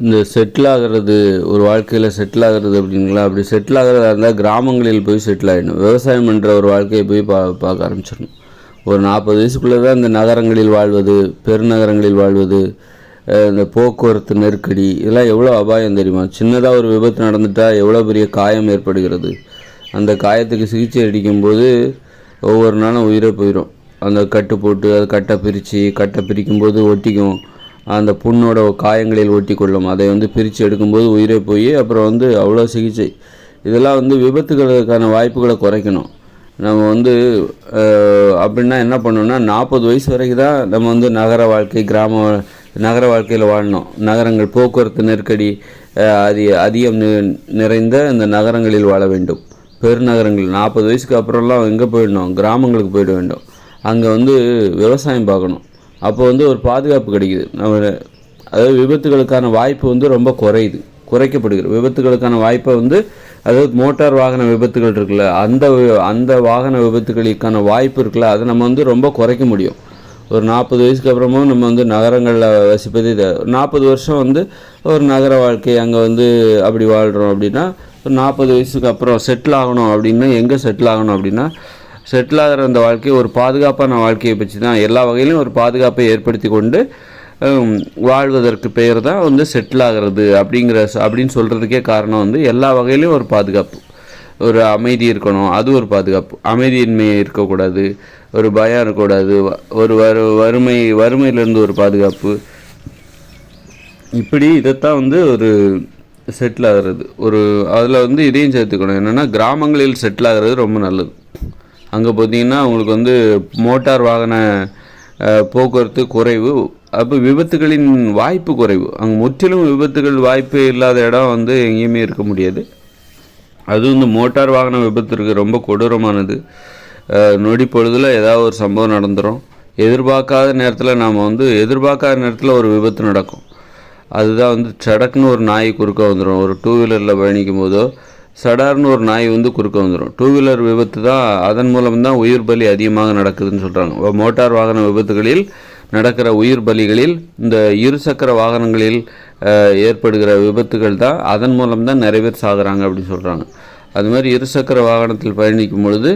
இந்த செட்டில் ஆகிறது ஒரு வாழ்க்கையில் செட்டில் ஆகிறது அப்படிங்களா? அப்படி செட்டில் ஆகிறதா இருந்தால் கிராமங்களில் போய் செட்டில் ஆகிடணும் விவசாயம் பண்ணுற ஒரு வாழ்க்கையை போய் பா பார்க்க ஆரம்பிச்சிடணும். ஒரு நாற்பது வயசுக்குள்ளே தான் இந்த நகரங்களில் வாழ்வது பெருநகரங்களில் வாழ்வது இந்த போக்குவரத்து நெருக்கடி இதெல்லாம் எவ்வளோ அபாயம் தெரியுமா? சின்னதாக ஒரு விபத்து நடந்துட்டால் எவ்வளோ பெரிய காயம் ஏற்படுகிறது? அந்த காயத்துக்கு சிகிச்சை அடிக்கும்போது ஒவ்வொரு நாளும் உயிரே போயிடும் அந்த கட்டு போட்டு அது கட்டை பிரித்து கட்டை பிரிக்கும்போது ஒட்டிக்கும். அந்த புண்ணோட காயங்களில் ஒட்டி கொள்ளும் அதை வந்து பிரித்து எடுக்கும்போது உயிரே போய் அப்புறம் வந்து அவ்வளோ சிகிச்சை. இதெல்லாம் வந்து விபத்துகளுக்கான வாய்ப்புகளை குறைக்கணும். நம்ம வந்து அப்படின்னா என்ன பண்ணணும்னா நாற்பது வயசு வரைக்கும் தான் நம்ம வந்து நகர வாழ்க்கை கிராம நகர வாழ்க்கையில் வாழணும். நகரங்கள் போக்குவரத்து நெருக்கடி அதி அதிகம் நிறைந்த இந்த நகரங்களில் வாழ வேண்டும். பெருநகரங்கள் நாற்பது வயசுக்கு அப்புறம்லாம் எங்கே போயிடணும்? கிராமங்களுக்கு போயிட வேண்டும். அங்கே வந்து விவசாயம் பார்க்கணும். அப்போ வந்து ஒரு பாதுகாப்பு கிடைக்குது. நம்ம அதாவது விபத்துகளுக்கான வாய்ப்பு வந்து ரொம்ப குறையுது. குறைக்கப்படுகிறது. விபத்துகளுக்கான வாய்ப்பை வந்து அதாவது மோட்டார் வாகன விபத்துகள் இருக்குல்ல அந்த அந்த வாகன விபத்துகளுக்கான வாய்ப்பு இருக்குல்ல அதை நம்ம வந்து ரொம்ப குறைக்க முடியும். ஒரு நாற்பது வயசுக்கு அப்புறமும் நம்ம வந்து நகரங்களில் வசிப்பது இது. நாற்பது வருஷம் வந்து ஒரு நகர வாழ்க்கை அங்கே வந்து அப்படி வாழ்கிறோம் அப்படின்னா ஒரு நாற்பது வயசுக்கு அப்புறம் செட்டில் ஆகணும் அப்படின்னா எங்கே செட்டில் ஆகணும் அப்படின்னா செட்டில் ஆகிற அந்த வாழ்க்கையை ஒரு பாதுகாப்பான வாழ்க்கையை பற்றி தான் எல்லா வகையிலும் ஒரு பாதுகாப்பை ஏற்படுத்தி கொண்டு வாழ்வதற்கு பெயர் தான் வந்து செட்டில் ஆகிறது அப்படிங்கிற அப்படின்னு சொல்கிறதுக்கே காரணம் வந்து எல்லா வகையிலையும் ஒரு பாதுகாப்பு. ஒரு அமைதி இருக்கணும் அது ஒரு பாதுகாப்பு. அமைதியின்மை இருக்கக்கூடாது ஒரு பயம் இருக்கக்கூடாது ஒரு வறு வறுமை வறுமையிலேருந்து ஒரு பாதுகாப்பு. இப்படி இதைத்தான் வந்து ஒரு செட்டில் ஆகிறது ஒரு அதில் வந்து இதையும் சேர்த்துக்கணும். என்னென்னா கிராமங்களில் செட்டில் ஆகிறது ரொம்ப நல்லது. அங்கே பார்த்தீங்கன்னா உங்களுக்கு வந்து மோட்டார் வாகன போக்குவரத்து குறைவு. அப்போ விபத்துகளின் வாய்ப்பு குறைவு. அங்கே முற்றிலும் விபத்துகள் வாய்ப்பு இல்லாத இடம் வந்து எங்கேயுமே இருக்க முடியாது. அதுவும் வந்து மோட்டார் வாகன விபத்திற்கு ரொம்ப கொடூரமானது. நொடி பொழுதில் ஏதாவது ஒரு சம்பவம் நடந்துடும் எதிர்பார்க்காத நேரத்தில் நாம் வந்து எதிர்பார்க்காத நேரத்தில் ஒரு விபத்து நடக்கும். அதுதான் வந்து சடக்குன்னு ஒரு நாய் குறுக்க வந்துடும் ஒரு டூ வீலரில் பயணிக்கும் போதோ சடார்னு ஒரு நாய் வந்து குறுக்க வந்துடும் டூ வீலர் விபத்து தான் அதன் மூலம் தான் உயிர் பலி அதிகமாக நடக்குதுன்னு சொல்கிறாங்க மோட்டார் வாகன விபத்துகளில் நடக்கிற உயிர் பலிகளில் இந்த இருசக்கர வாகனங்களில் ஏற்படுகிற விபத்துகள் தான் அதன் மூலம் தான் நிறைய பேர் சாகுறாங்க அப்படின்னு சொல்கிறாங்க அது மாதிரி இருசக்கர வாகனத்தில் பயணிக்கும் பொழுது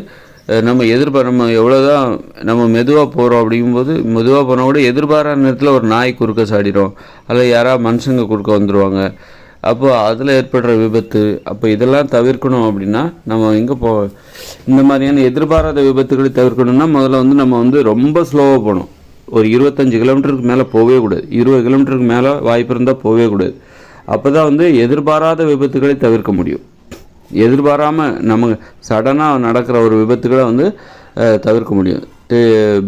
நம்ம எதிர்பார் நம்ம எவ்வளோதான் நம்ம மெதுவாக போகிறோம் அப்படிங்கும்போது மெதுவாக போனால் கூட எதிர்பாராத நேரத்தில் ஒரு நாய் குறுக்க சாடிடும் அதில் யாராவது மனுஷங்க குறுக்க வந்துடுவாங்க அப்போ அதில் ஏற்படுற விபத்து அப்போ இதெல்லாம் தவிர்க்கணும் அப்படின்னா நம்ம எங்கே போ இந்த மாதிரியான எதிர்பாராத விபத்துகளை தவிர்க்கணும்னா முதல்ல வந்து நம்ம வந்து ரொம்ப ஸ்லோவாக போகணும். ஒரு இருபத்தஞ்சு கிலோமீட்டருக்கு மேலே போகவே கூடாது. இருபது கிலோமீட்டருக்கு மேலே வாய்ப்பு இருந்தால் போகவே கூடாது. அப்போ தான் வந்து எதிர்பாராத விபத்துகளை தவிர்க்க முடியும். எதிர்பாராமல் நம்ம சடனாக நடக்கிற ஒரு விபத்துகளை வந்து தவிர்க்க முடியும்.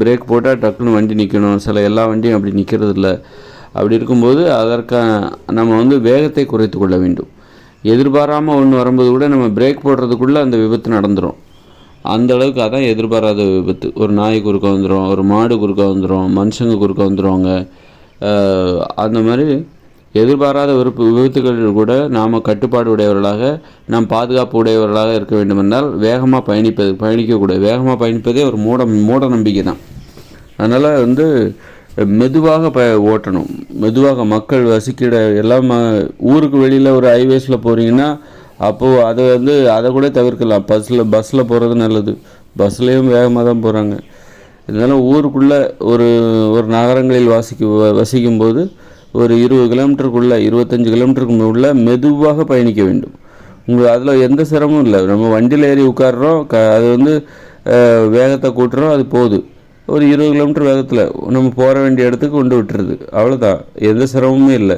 பிரேக் போட்டால் டக்குன்னு வண்டி நிற்கணும் சில எல்லா வண்டியும் அப்படி நிற்கிறது இல்லை அப்படி இருக்கும்போது அதற்கான நம்ம வந்து வேகத்தை குறைத்து கொள்ள வேண்டும். எதிர்பாராமல் ஒன்று வரும்போது கூட நம்ம பிரேக் போடுறதுக்குள்ளே அந்த விபத்து நடந்துடும் அந்த அளவுக்கு அதான் எதிர்பாராத விபத்து. ஒரு நாய் குறுக்க வந்துடும் ஒரு மாடு குறுக்க வந்துடும் மனுஷங்க குறுக்க வந்துடுவாங்க அந்த மாதிரி எதிர்பாராத விருப்பு விபத்துகளில் கூட நாம் கட்டுப்பாடு உடையவர்களாக நாம் பாதுகாப்பு உடையவர்களாக இருக்க வேண்டுமென்றால் வேகமாக பயணிப்பது பயணிக்கக்கூடாது வேகமாக பயணிப்பதே ஒரு மூட மூட நம்பிக்கை தான் அதனால் வந்து மெதுவாக ப ஓட்டணும். மெதுவாக மக்கள் வசிக்கிற எல்லாம் ஊருக்கு வெளியில் ஒரு ஹைவேஸில் போகிறீங்கன்னா அப்போது அதை வந்து அதை கூட தவிர்க்கலாம். பஸ்ஸில் பஸ்ஸில் போகிறது நல்லது. பஸ்லேயும் வேகமாக தான் போகிறாங்க இருந்தாலும் ஊருக்குள்ளே ஒரு ஒரு நகரங்களில் வாசிக்க வ- வசிக்கும்போது ஒரு இருபது கிலோமீட்டருக்குள்ளே இருபத்தஞ்சி கிலோமீட்டருக்கு உள்ள மெதுவாக பயணிக்க வேண்டும். உங்களுக்கு அதில் எந்த சிரமமும் இல்லை. நம்ம வண்டியில் ஏறி உட்காடுறோம் க அது வந்து வேகத்தை கூட்டுறோம். அது போகுது ஒரு இருபது கிலோமீட்டர் வேகத்தில் நம்ம போக வேண்டிய இடத்துக்கு கொண்டு விட்டுருது. அவ்வளோதான் எந்த சிரமமும் இல்லை.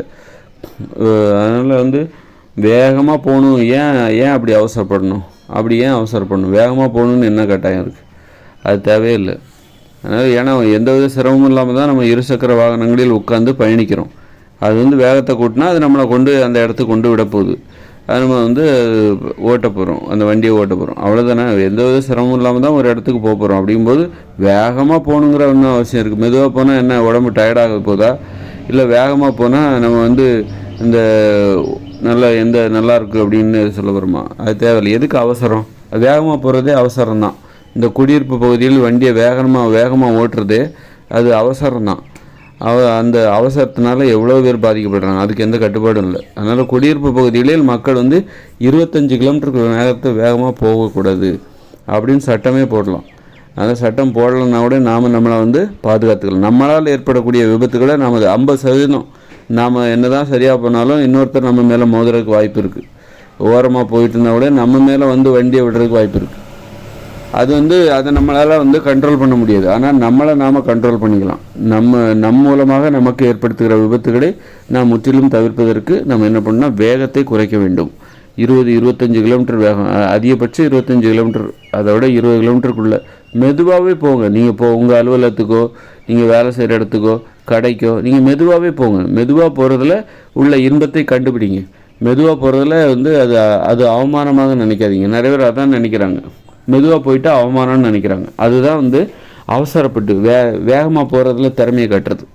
அதனால் வந்து வேகமாக போகணும். ஏன் ஏன் அப்படி அவசரப்படணும்? அப்படி ஏன் அவசரப்படணும்? வேகமாக போகணுன்னு என்ன கட்டாயம் இருக்குது அது தேவையில்லை. அதனால் ஏன்னா எந்த வித சிரமமும் இல்லாமல் தான் நம்ம இருசக்கர வாகனங்களில் உட்காந்து பயணிக்கிறோம். அது வந்து வேகத்தை கூட்டினா அது நம்மளை கொண்டு அந்த இடத்துக்கு கொண்டு விட போகுது. நம்ம வந்து ஓட்ட போகிறோம் அந்த வண்டியை ஓட்ட போகிறோம் அவ்வளோதானே எந்த வித சிரமமும் இல்லாமல் தான் ஒரு இடத்துக்கு போக போகிறோம் அப்படிங்கும்போது வேகமாக போகணுங்கிற ஒன்றும் அவசியம் இருக்குது மெதுவாக போனால் என்ன உடம்பு டயர்டாக போதா? இல்லை வேகமாக போனால் நம்ம வந்து இந்த நல்லா எந்த நல்லா இருக்குது அப்படின்னு சொல்ல வருமா? அது தேவையில்லை. எதுக்கு அவசரம்? வேகமாக போகிறதே அவசரம் தான் இந்த குடியிருப்பு பகுதியில் வண்டியை வேகமாக வேகமாக ஓட்டுறதே அது அவசரம் தான் அவ அந்த அவசரத்தினால எவ்வளோ பேர் பாதிக்கப்படுறாங்க? அதுக்கு எந்த கட்டுப்பாடும் இல்லை. அதனால் குடியிருப்பு பகுதிகளில் மக்கள் வந்து இருபத்தஞ்சி கிலோமீட்டருக்கு நேரத்தை வேகமாக போகக்கூடாது அப்படின்னு சட்டமே போடலாம். அந்த சட்டம் போடலைன்னா கூட நாம் நம்மளை வந்து பாதுகாத்துக்கலாம். நம்மளால் ஏற்படக்கூடிய விபத்துக்களை நாம் அது ஐம்பது சதவீதம். நாம் என்ன தான் சரியாக பண்ணாலும் இன்னொருத்தர் நம்ம மேலே மோதுறதுக்கு வாய்ப்பு இருக்குது ஓரமாக போயிட்டு இருந்தால் கூட நம்ம மேலே வந்து வண்டியை விடுறதுக்கு வாய்ப்பு இருக்குது அது வந்து அதை நம்மளால் வந்து கண்ட்ரோல் பண்ண முடியாது. ஆனால் நம்மளை நாம் கண்ட்ரோல் பண்ணிக்கலாம். நம்ம நம் மூலமாக நமக்கு ஏற்படுத்துகிற விபத்துகளை நாம் முற்றிலும் தவிர்ப்பதற்கு நம்ம என்ன பண்ணால் வேகத்தை குறைக்க வேண்டும். இருபது இருபத்தஞ்சி கிலோமீட்டர் வேகம் அதிகபட்சம் இருபத்தஞ்சி கிலோமீட்டர் அதை விட இருபது கிலோமீட்டருக்குள்ளே மெதுவாகவே போங்க. நீங்கள் இப்போ உங்கள் அலுவலகத்துக்கோ நீங்கள் வேலை செய்கிற இடத்துக்கோ கடைக்கோ நீங்கள் மெதுவாகவே போங்க. மெதுவாக போகிறதுல உள்ள இன்பத்தை கண்டுபிடிங்க. மெதுவாக போகிறதுல வந்து அது அது அவமானமாக நினைக்காதீங்க. நிறைய பேர் அதான் நினைக்கிறாங்க. மெதுவாக போயிட்டு அவமானம்னு நினைக்கிறாங்க. அதுதான் வந்து அவசரப்பட்டு வே வேகமாக போகிறதுல திறமையை காட்டுறது.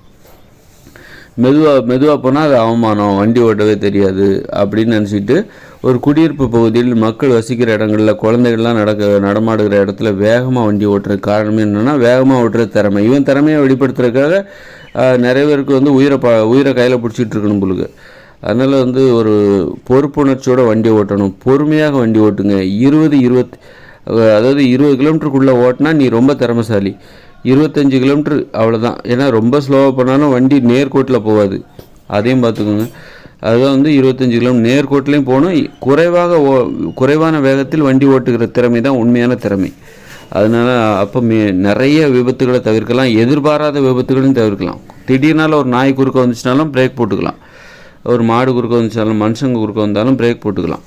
மெதுவாக மெதுவாக போனால் அது அவமானம் வண்டி ஓட்டவே தெரியாது அப்படின்னு நினச்சிட்டு ஒரு குடியிருப்பு பகுதியில் மக்கள் வசிக்கிற இடங்களில் குழந்தைகள்லாம் நடக்க நடமாடுகிற இடத்துல வேகமாக வண்டி ஓட்டுறதுக்கு காரணம் என்னென்னா வேகமாக ஓட்டுற திறமை. இவன் திறமையை வெளிப்படுத்துறதுக்காக நிறைய பேருக்கு வந்து உயிரை ப உயிரை கையில் பிடிச்சிட்டு இருக்கணும் பொழுது அதனால் வந்து ஒரு பொறுப்புணர்ச்சியோட வண்டி ஓட்டணும். பொறுமையாக வண்டி ஓட்டுங்க. இருபது இருபத்தி அதாவது இருபது கிலோமீட்டருக்குள்ளே ஓட்டினா நீ ரொம்ப திறமசாலி. இருபத்தஞ்சி கிலோமீட்டர் அவ்வளோதான் ஏன்னா ரொம்ப ஸ்லோவாக போனாலும் வண்டி நேர்கோட்டில் போகாது. அதையும் பார்த்துக்கோங்க. அதுதான் வந்து இருபத்தஞ்சி கிலோமீட்டர் நேர்கோட்டிலையும் போகணும். குறைவாக ஓ குறைவான வேகத்தில் வண்டி ஓட்டுகிற திறமை தான் உண்மையான திறமை. அதனால் அப்போ மே நிறைய விபத்துகளை தவிர்க்கலாம். எதிர்பாராத விபத்துகளையும் தவிர்க்கலாம். திடீர்னால ஒரு நாய் குறுக்க வந்துச்சுனாலும் பிரேக் போட்டுக்கலாம். ஒரு மாடு குறுக்க வந்துச்சாலும் மனுஷங்க குறுக்க வந்தாலும் பிரேக் போட்டுக்கலாம்.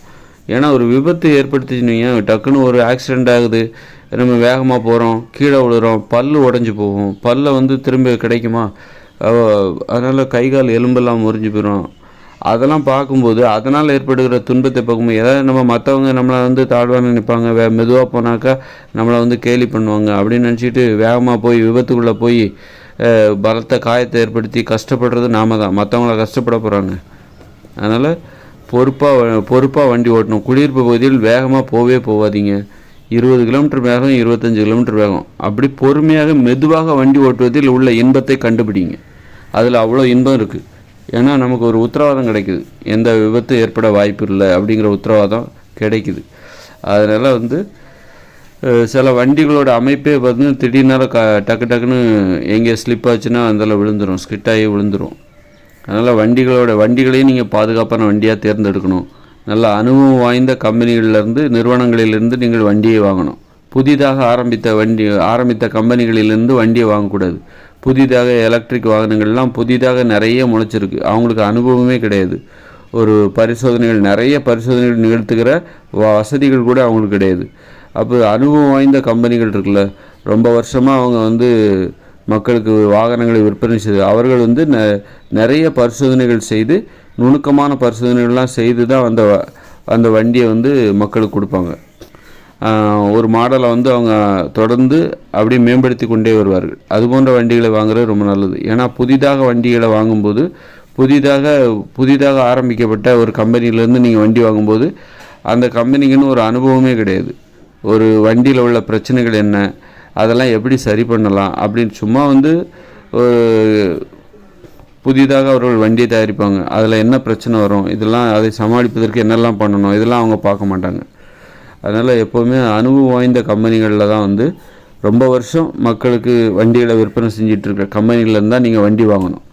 ஏன்னா ஒரு விபத்து ஏற்படுத்திச்சுன்னு வையேன், டக்குன்னு ஒரு ஆக்சிடெண்ட் ஆகுது. நம்ம வேகமாக போகிறோம் கீழே விழுறோம். பல்லு உடஞ்சி போகும். பல்ல வந்து திரும்ப கிடைக்குமா? அதனால் கை கால் எலும்பெல்லாம் முறிஞ்சு போயிடும் அதெல்லாம் பார்க்கும்போது அதனால் ஏற்படுகிற துன்பத்தை பார்க்கும்போது ஏதாவது நம்ம மற்றவங்க நம்மளை வந்து தாழ்வாக நினைப்பாங்க வே மெதுவாக போனாக்கா நம்மளை வந்து கேலி பண்ணுவாங்க. அப்படின்னு நினச்சிட்டு வேகமாக போய் விபத்துக்குள்ளே போய் பலத்தை பலத்த காயத்தை ஏற்படுத்தி கஷ்டப்படுறது நாம தான். மற்றவங்கள கஷ்டப்பட போகிறாங்க அதனால் பொறுப்பாக பொறுப்பாக வண்டி ஓட்டணும். குடியிருப்பு பகுதியில் வேகமாக போவே போகாதீங்க இருபது கிலோமீட்டர் வேகம் இருபத்தஞ்சி கிலோமீட்டர் வேகம். அப்படி பொறுமையாக மெதுவாக வண்டி ஓட்டுவதில் உள்ள இன்பத்தை கண்டுபிடிங்க. அதில் அவ்வளோ இன்பம் இருக்குது ஏன்னா நமக்கு ஒரு உத்தரவாதம் கிடைக்குது. எந்த விபத்து ஏற்பட வாய்ப்பு இல்லை அப்படிங்கிற உத்தரவாதம் கிடைக்குது. அதனால் வந்து சில வண்டிகளோட அமைப்பே பார்த்தீங்கன்னா திடீர்னால க டக்கு டக்குன்னு எங்கே ஸ்லிப் ஆச்சுன்னா அதில் விழுந்துடும் ஸ்கிட் ஆகி விழுந்துடும் அதனால் வண்டிகளோட வண்டிகளையும் நீங்கள் பாதுகாப்பான வண்டியாக தேர்ந்தெடுக்கணும். நல்ல அனுபவம் வாய்ந்த கம்பெனிகளிலிருந்து நிறுவனங்களிலிருந்து நீங்கள் வண்டியை வாங்கணும். புதிதாக ஆரம்பித்த வண்டி ஆரம்பித்த கம்பெனிகளிலிருந்து வண்டியை வாங்கக்கூடாது. புதிதாக எலக்ட்ரிக் வாகனங்கள்லாம் புதிதாக நிறைய முளைச்சிருக்கு. அவங்களுக்கு அனுபவமே கிடையாது. ஒரு பரிசோதனைகள் நிறைய பரிசோதனைகள் நிகழ்த்துகிற வ- வசதிகள் கூட அவங்களுக்கு கிடையாது. அப்போ அனுபவம் வாய்ந்த கம்பெனிகள் இருக்குல்ல ரொம்ப வருஷமாக அவங்க வந்து மக்களுக்கு வாகனங்களை விற்பனை செய்து அவர்கள் வந்து ந நிறைய பரிசோதனைகள் செய்து நுணுக்கமான பரிசோதனைகள்லாம் செய்து தான் அந்த வ- அந்த வண்டியை வந்து மக்களுக்கு கொடுப்பாங்க. ஒரு மாடலை வந்து அவங்க தொடர்ந்து அப்படியே மேம்படுத்தி கொண்டே வருவார்கள். அது போன்ற வண்டிகளை வாங்குறது ரொம்ப நல்லது. ஏன்னா புதிதாக வண்டிகளை வாங்கும்போது புதிதாக புதிதாக ஆரம்பிக்கப்பட்ட ஒரு கம்பெனியிலேருந்து நீங்கள் வண்டி வாங்கும்போது அந்த கம்பெனிக்குன்னு ஒரு அனுபவமே கிடையாது. ஒரு வண்டியில் உள்ள பிரச்சனைகள் என்ன? அதெல்லாம் எப்படி சரி பண்ணலாம் அப்படின்னு சும்மா வந்து புதிதாக அவர்கள் வண்டியை தயாரிப்பாங்க. அதில் என்ன பிரச்சனை வரும்? இதெல்லாம் அதை சமாளிப்பதற்கு என்னெல்லாம் பண்ணணும்? இதெல்லாம் அவங்க பார்க்க மாட்டாங்க. அதனால் எப்போவுமே அனுபவம் வாய்ந்த கம்பெனிகளில் தான் வந்து ரொம்ப வருஷம் மக்களுக்கு வண்டிகளை விற்பனை செஞ்சுட்டு இருக்கிற கம்பெனிலேருந்து தான் நீங்கள் வண்டி வாங்கணும்.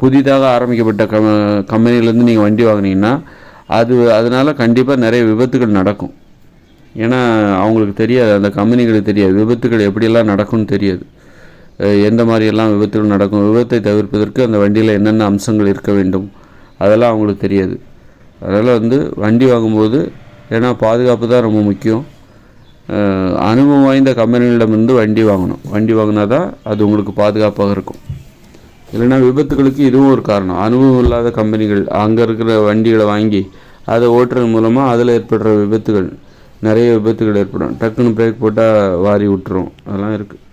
புதிதாக ஆரம்பிக்கப்பட்ட கம் கம்பெனிலேருந்து நீங்கள் வண்டி வாங்குனீங்கன்னா அது அதனால் கண்டிப்பாக நிறைய விபத்துகள் நடக்கும். ஏன்னா அவங்களுக்கு தெரியாது அந்த கம்பெனிகளுக்கு தெரியாது விபத்துகள் எப்படியெல்லாம் நடக்கும்னு தெரியாது. எந்த மாதிரியெல்லாம் விபத்துகள் நடக்கும் விபத்தை தவிர்ப்பதற்கு அந்த வண்டியில் என்னென்ன அம்சங்கள் இருக்க வேண்டும் அதெல்லாம் அவங்களுக்கு தெரியாது. அதனால் வந்து வண்டி வாங்கும்போது ஏன்னா பாதுகாப்பு தான் ரொம்ப முக்கியம். அனுபவம் வாய்ந்த கம்பெனிகளிடமிருந்து வண்டி வாங்கணும். வண்டி வாங்கினா தான் அது உங்களுக்கு பாதுகாப்பாக இருக்கும். இல்லைன்னா விபத்துகளுக்கு இதுவும் ஒரு காரணம். அனுபவம் இல்லாத கம்பெனிகள் அங்கே இருக்கிற வண்டிகளை வாங்கி அதை ஓட்டுறது மூலமாக அதில் ஏற்படுற விபத்துகள் நிறைய விபத்துகள் ஏற்படும். டக்குன்னு பிரேக் போட்டால் வாரி விட்டுரும். அதெல்லாம் இருக்குது